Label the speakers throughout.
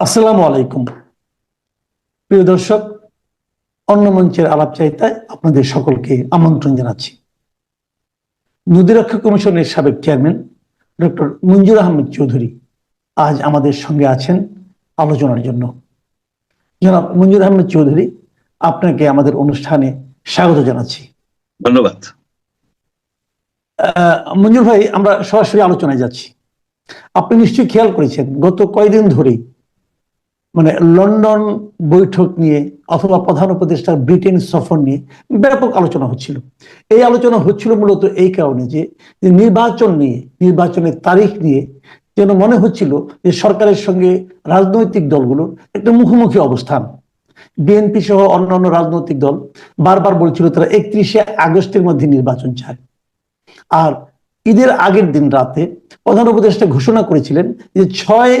Speaker 1: আসসালামু আলাইকুম। প্রিয় দর্শক অন্য মঞ্চের আলাপ চাইতায় আপনাদের সকলকে আমন্ত্রণ জানাচ্ছি। নদী রক্ষা কমিশনের সাবেক চেয়ারম্যান ডক্টর মঞ্জুর আহমেদ চৌধুরী আজ আমাদের সঙ্গে আছেন আলোচনার জন্য। জনাব মঞ্জুর আহমেদ চৌধুরী আপনাকে আমাদের অনুষ্ঠানে স্বাগত জানাচ্ছি।
Speaker 2: ধন্যবাদ।
Speaker 1: আহ, মঞ্জুর ভাই আমরা সরাসরি আলোচনায় যাচ্ছি। আপনি নিশ্চয়ই খেয়াল করেছেন গত কয়দিন ধরেই মানে লন্ডন বৈঠক নিয়ে অথবা প্রধান উপদেষ্টার ব্রিটেন সফর নিয়ে ব্যাপক আলোচনা হচ্ছিল। এই আলোচনা হচ্ছিল মূলত এই কারণে যে নির্বাচন নিয়ে, নির্বাচনের তারিখ নিয়ে যেন মনে হচ্ছিল যে সরকারের সঙ্গে রাজনৈতিক দলগুলোর একটা মুখোমুখি অবস্থান। বিএনপি সহ অন্যান্য রাজনৈতিক দল বারবার বলছিল তারা একত্রিশে আগস্টের মধ্যে নির্বাচন চায়। আর ঈদের আগের দিন রাতে প্রধান উপদেষ্টা ঘোষণা করেছিলেন যে ছয়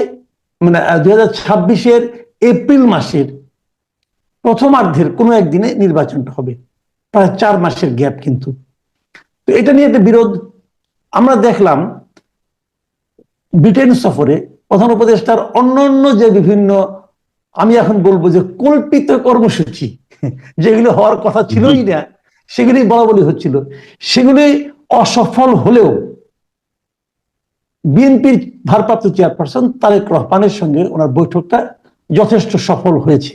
Speaker 1: মানে দুই হাজার ছাব্বিশের এপ্রিল মাসের প্রথমার্ধের কোনো একদিনে নির্বাচনটা হবে। প্রায় চার মাসের গ্যাপ কিন্তু। তো এটা নিয়ে একটা বিরোধ আমরা দেখলাম ব্রিটেন সফরে প্রধান উপদেষ্টার অন্যান্য যে বিভিন্ন, আমি এখন বলব যে কল্পিত কর্মসূচি, যেগুলো হওয়ার কথা ছিলই না, সেগুলি বলা বলি হচ্ছিল। সেগুলি অসফল হলেও বিএনপির ভারপ্রাপ্ত চেয়ারপারসন তারেক রহমানের সঙ্গে ওনার বৈঠকটা যথেষ্ট সফল হয়েছে।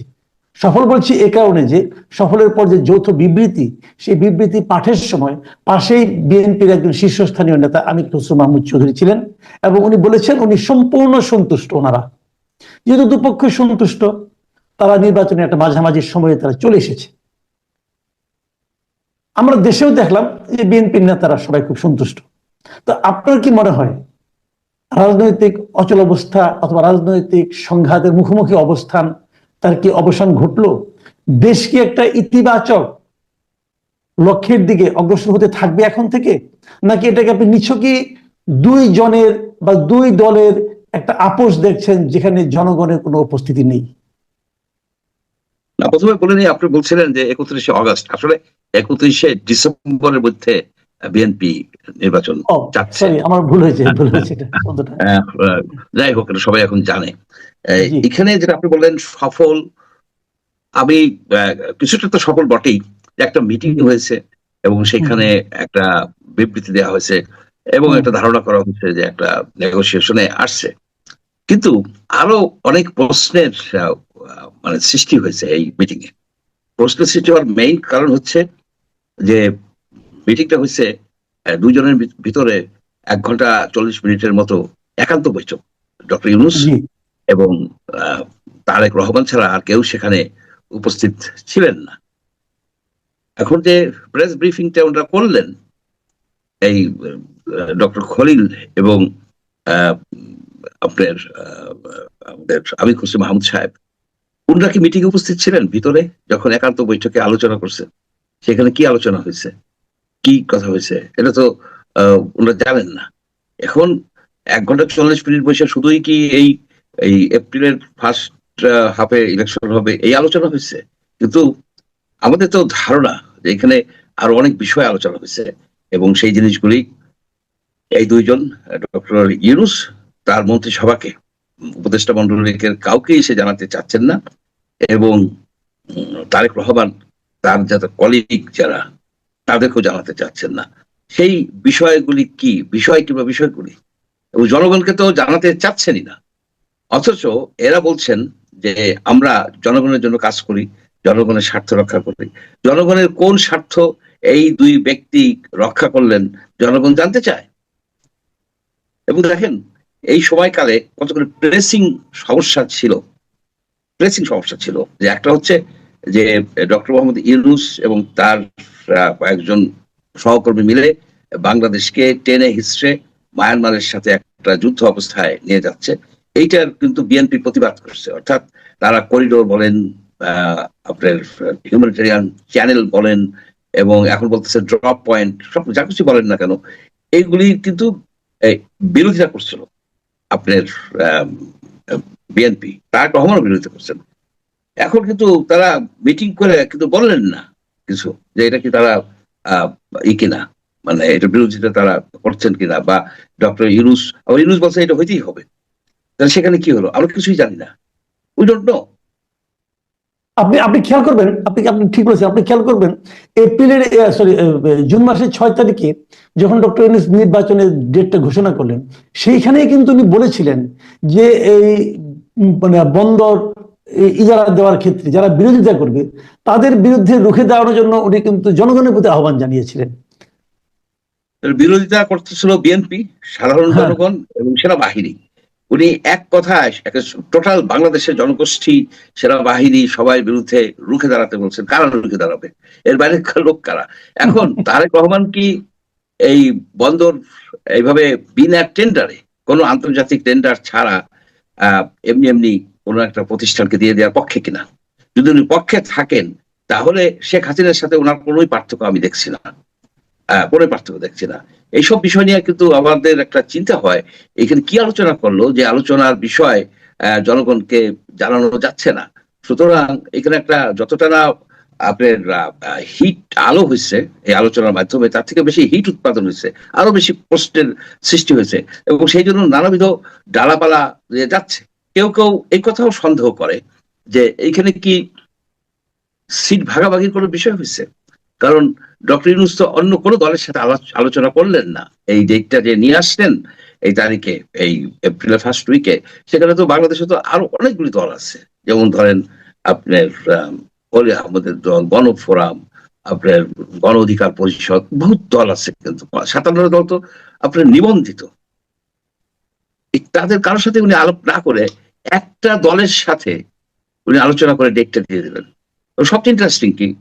Speaker 1: সফল বলছি এ কারণে যে সফলের পর যে যৌথ বিবৃতি, সেই বিবৃতি পাঠের সময় পাশেই বিএনপির একজন শীর্ষস্থানীয় নেতা আমির খসরু মাহমুদ চৌধুরী ছিলেন এবং উনি বলেছেন উনি সম্পূর্ণ সন্তুষ্ট ওনারা। যেহেতু দুপক্ষই সন্তুষ্ট, তারা নির্বাচনে একটা মাঝামাঝি সময়ে তারা চলে এসেছে। আমরা দেশেও দেখলাম যে বিএনপির নেতারা সবাই খুব সন্তুষ্ট। তো আপনার কি মনে হয় রাজনৈতিক অচল অবস্থা অথবা রাজনৈতিক সংঘাতের মুখোমুখি অবস্থান, তার কি অবসান ঘটলো? দেশ কি একটা ইতিবাচক লক্ষ্যের দিকে অগ্রসর হতে থাকবে এখন থেকে? নাকি এটাকে আপনি নিছকই দুই জনের বা দুই দলের একটা আপোষ দেখছেন যেখানে জনগণের কোনো উপস্থিতি নেই?
Speaker 2: প্রথমে বলে নিই, আপনি বলছিলেন যে একত্রিশে অগস্ট। আসলে একত্রিশে ডিসেম্বরের মধ্যে বিএনপি নির্বাচন চাচ্ছে।
Speaker 1: আমার ভুল হয়েছে ভুল হয়েছে
Speaker 2: আহ, যাই হোক এটা সবাই এখন জানে। এখানে যেটা আপনি বললেন সফল আমি কিছুটা তো সফল বটেই। যে একটা মিটিং হয়েছে এবং সেখানে একটা বিবৃতি দেওয়া হয়েছে এবং একটা ধারণা করা হচ্ছে যে একটা নেগোসিয়েশনে আসছে। কিন্তু আরও অনেক প্রশ্নের মানে সৃষ্টি হয়েছে এই মিটিং এ। প্রশ্নের সৃষ্টি হওয়ার মেইন কারণ হচ্ছে যে মিটিংটা হচ্ছে দুজনের ভিতরে এক ঘণ্টা চল্লিশ মিনিটের মতো একান্ত বৈঠক। ডক্টর ইউনুস এবং তারেক রহমান ছাড়া আর কেউ সেখানে উপস্থিত ছিলেন না। এখন যে প্রেস ব্রিফিংটা ওনারা করলেন এই ডক্টর খলিল এবং আপনার আমাদের আমির খুশি মাহমুদ সাহেব ওনারা কি মিটিং উপস্থিত ছিলেন ভিতরে যখন একান্ত বৈঠকে আলোচনা করছে? সেখানে কি আলোচনা হয়েছে? কি কথা হয়েছে? এটা তো ওনারা জানেন না। এখন এক ঘণ্টা চল্লিশ মিনিট বসে শুধুই কি এই এই এপ্রিলের ফার্স্ট হাফে ইলেকশন হবে এই আলোচনা হয়েছে। কিন্তু আমাদের তো ধারণা যে এখানে আরও অনেক বিষয় আলোচনা হয়েছে এবং সেই জিনিসগুলি এই দুইজন ডক্টর ইউনুস, তার মন্ত্রিসভাকে, উপদেষ্টা মন্ডলীকে কাউকেই সে জানাতে চাচ্ছেন না এবং তারেক রহমান, তার যাতে কলিগ যারা তাদেরকেও জানাতে চাচ্ছেন না। সেই বিষয়গুলি কি? বিষয় কিংবা বিষয়গুলি? এবং জনগণকে তো জানাতে চাচ্ছেনই না। অথচ এরা বলছেন যে আমরা জনগণের জন্য কাজ করি, জনগণের স্বার্থ রক্ষা করি। জনগণের কোন স্বার্থ এই দুই ব্যক্তি রক্ষা করলেন, জনগণ জানতে চায়? এবং দেখেন, এই সময়কালে কতগুলো প্রেসিং সমস্যা ছিল। প্রেসিং সমস্যা ছিল যে একটা হচ্ছে যে ডক্টর মোহাম্মদ ইউনুস এবং তার কয়েকজন সহকর্মী মিলে বাংলাদেশকে টেনে হিস্ট্রে মায়ানমারের সাথে একটা যুদ্ধ অবস্থায় নিয়ে যাচ্ছে। এইটার কিন্তু বিএনপি প্রতিবাদ করছে। অর্থাৎ তারা করিডোর বলেন আপনার হিউম্যানিটেরিয়ান চ্যানেল বলেন এবং এখন বলতেছে ড্রপ পয়েন্ট সব যা কিছু বলেন না কেন, এইগুলি কিন্তু বিরোধিতা করছিল আপনার বিএনপি। তার রহমানও বিরোধিতা করছেন এখন কিন্তু তারা মিটিং করে কিন্তু বললেন না কিছু যে এটা কি তারা ই কিনা মানে এটা বিরোধিতা তারা করছেন কিনা বা ডক্টর ইউনুস, আবার ইউনুস বলছে এটা হইতেই হবে। তাহলে সেখানে কি হলো? আমরা কিছুই জানি না। উই ডোন্ট নো
Speaker 1: আপনি আপনি খেয়াল করবেন, আপনি আপনি ঠিক বলেছেন, আপনি খেয়াল করবেন, এপ্রিলের সরি জুন মাসের ছয় তারিখে যখন ডক্টর ইউনুস নির্বাচনের ডেটটা ঘোষণা করলেন, সেইখানেই কিন্তু উনি বলেছিলেন যে এই মানে বন্দর ইজারা দেওয়ার ক্ষেত্রে যারা বিরোধিতা করবে তাদের বিরুদ্ধে রুখে দেওয়ার জন্য উনি কিন্তু জনগণের প্রতি আহ্বান জানিয়েছিলেন।
Speaker 2: বিরোধিতা করতেছিল বিএনপি সাধারণ
Speaker 1: হ্যাঁ।
Speaker 2: জনগণ এবং সেনাবাহিনী। উনি এক কথায় টোটাল বাংলাদেশের জনগোষ্ঠী সেনাবাহিনী সবাই বিরুদ্ধে রুখে দাঁড়াতে বলছেন। কারা রুখে দাঁড়াবে? এর বাইরে লোক কারা? এখন তারেক রহমান কি এই বন্দর এইভাবে বিনা টেন্ডারে কোনো আন্তর্জাতিক টেন্ডার ছাড়া আহ, এমনি এমনি কোনো একটা প্রতিষ্ঠানকে দিয়ে দেওয়ার পক্ষে কিনা। যদি উনি পক্ষে থাকেন, তাহলে শেখ হাসিনার সাথে ওনার কোনোই পার্থক্য আমি দেখছি না। কোনো পার্থক্য দেখছি না। এইসব বিষয় নিয়ে কিন্তু আমাদের একটা চিন্তা হয়। এখানে কি আলোচনা করল যে আলোচনার বিষয় জনগণকে জানানো যাচ্ছে না। সুতরাং এখানে একটা যতটা না আপনার হিট আলো হয়েছে এই আলোচনার মাধ্যমে, তার থেকে বেশি হিট উৎপাদন হয়েছে, আরও বেশি প্রশ্নের সৃষ্টি হয়েছে এবং সেই জন্য নানাবিধ ডালাপালা যাচ্ছে। কেউ কেউ এই কথাও সন্দেহ করে যে এইখানে কি সিট ভাগাভাগির কোনো বিষয় হয়েছে? কারণ ডক্টর ইউনুস তো অন্য কোনো দলের সাথে আলোচনা করলেন না। এই ডেটটা যে নিয়ে আসলেন, এই তারিখে, এই এপ্রিলের ফার্স্ট উইকে সেখানে তো বাংলাদেশে তো আরও অনেকগুলি দল আছে। যেমন ধরেন আপনার অলি আহমদের দল গণফোরাম আপনার গণ অধিকার পরিষদ, বহুত দল আছে কিন্তু। সাতান্ন দল তো আপনার নিবন্ধিত। তাদের কারোর সাথে উনি আলোপ না করে একটা দলের সাথে উনি আলোচনা করে ডেটটা দিয়ে দিলেন। সবচেয়ে ইন্টারেস্টিং কি?